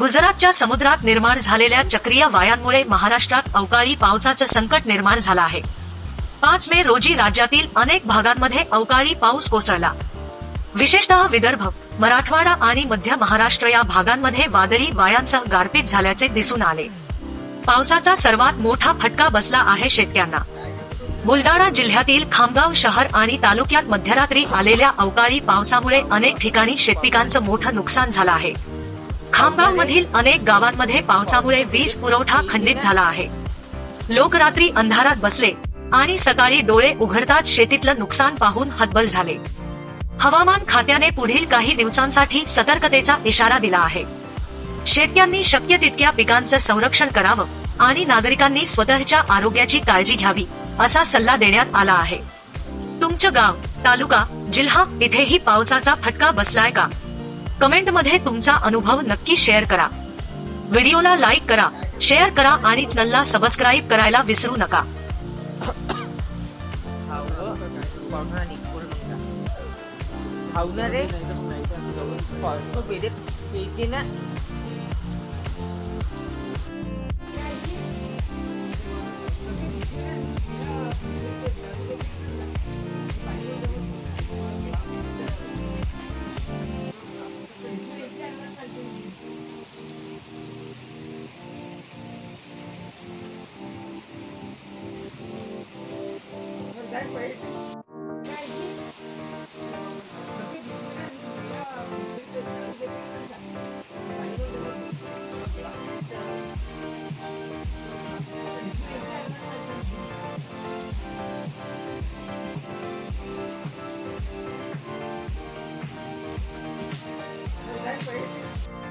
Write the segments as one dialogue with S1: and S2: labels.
S1: गुजरातच्या समुद्रात निर्माण झालेल्या चक्रीय वायांमुळे महाराष्ट्रात अवकाळी पावसाचं संकट निर्माण झालं आहे. पाच मे रोजी राज्यातील अनेक भागांमध्ये अवकाळी पाऊस कोसळला. विशेषतः विदर्भ मराठवाडा आणि मध्य महाराष्ट्र या भागांमध्ये वादळी वायांसह गारपीट झाल्याचे दिसून आले. पावसाचा सर्वात मोठा फटका बसला आहे शेतकऱ्यांना. बुलडाणा जिल्ह्यातील खामगाव शहर आणि तालुक्यात मध्यरात्री आलेल्या अवकाळी पावसामुळे अनेक ठिकाणी शेतपिकांचं मोठं नुकसान झालं आहे. खामगाव मधील अनेक गावांमध्ये पावसामुळे वीज पुरवठा खंडित झाला आहे. लोक रात्री अंधारात बसले आणि सकाळी डोळे उघडताच शेतीतलं नुकसान पाहून हतबल झाले. हवामान खात्याने पुढील काही दिवसांसाठी सतर्कतेचा इशारा दिला आहे. शेतकऱ्यांनी शक्य तितक्या पिकांचं संरक्षण करावं आणि नागरिकांनी स्वतःच्या आरोग्याची काळजी घ्यावी असा सल्ला देण्यात आला आहे. तुमचं गाव तालुका जिल्हा इथेही पावसाचा फटका बसलाय का? कमेंटमध्ये तुमचा अनुभव नक्की शेअर करा व्हिडिओला लाईक करा शेअर करा आणि चॅनलला सबस्क्राईब करायला विसरू नका
S2: रे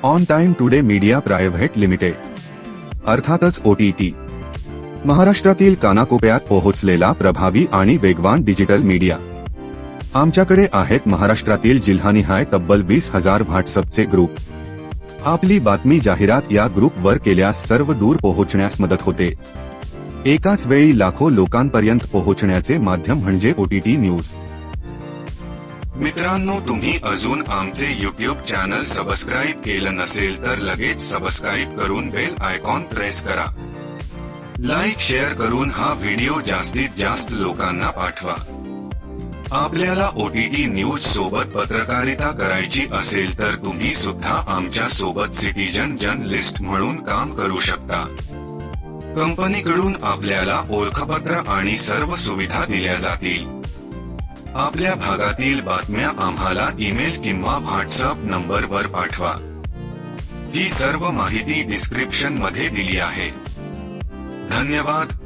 S3: on time today media private limited अर्थातच ओ टी टी महाराष्ट्रातील कानाकोपऱ्यात पोहोचलेला प्रभावी आणि वेगवान डिजिटल मीडिया. आमच्याकडे आहेत महाराष्ट्रातील जिल्हानिहाय तब्बल वीस हजार व्हॉट्सअपचे ग्रुप. आपली बातमी जाहिरात या ग्रुपवर केल्यास सर्व दूर पोहोचण्यास मदत होते. एकाच वेळी लाखो लोकांपर्यंत पोहोचण्याचे माध्यम म्हणजे ओटीटी न्यूज. मित्रांनो तुम्ही अजून आमचे युट्यूब चॅनल सबस्क्राईब केलं नसेल तर लगेच सबस्क्राईब करून बेल आयकॉन प्रेस करा. लाईक शेअर करून हा व्हिडिओ जास्तीत जास्त लोकांना पाठवा. आपल्याला ओटीटी न्यूज सोबत पत्रकारिता करायची असेल तर तुम्ही सुद्धा आमच्यासोबत सिटीजन जर्नलिस्ट म्हणून काम करू शकता. कंपनीकडून आपल्याला ओळखपत्र आणि सर्व सुविधा दिल्या जातील. आपल्या भागातील बातम्या आम्हाला ईमेल किंवा व्हॉट्सअप नंबरवर पाठवा. ही सर्व माहिती डिस्क्रिप्शनमध्ये दिली आहे. ધન્યવાદ